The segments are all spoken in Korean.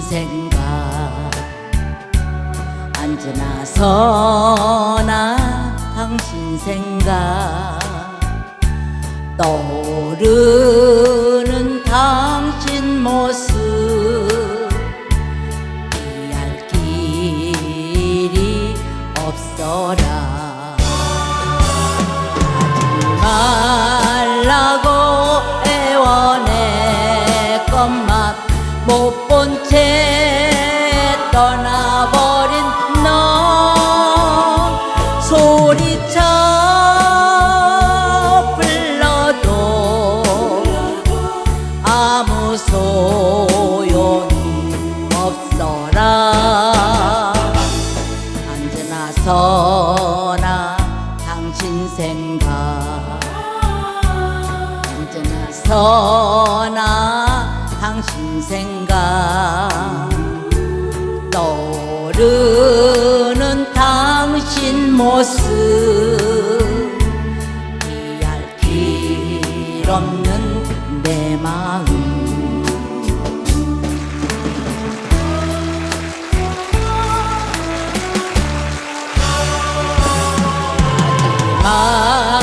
생각. 앉으나 서나 당신 생각. 떠오르 떠나버린 너 소리쳐 불러도 아무 소용이 없어라. 언제나 서나 당신 생각. 언제나 서나 당신 생각 떠오르는 당신 모습. 피할 길 없는 내 마음.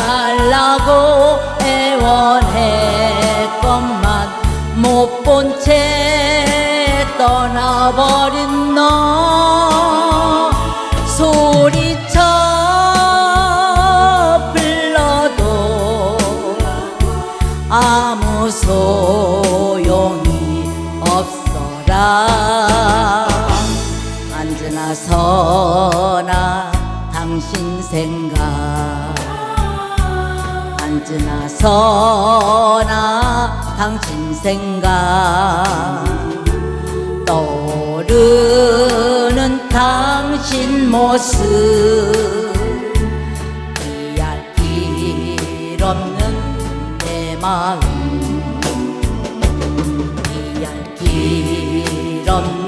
말라고 애원했건만 못 본 채 떠나버린 너 아무 소용이 없어라. 언제나 서나 당신 생각. 언제나 서나 당신 생각. 떠오르는 당신 모습. 피할 길 없는 내 마음 이야기란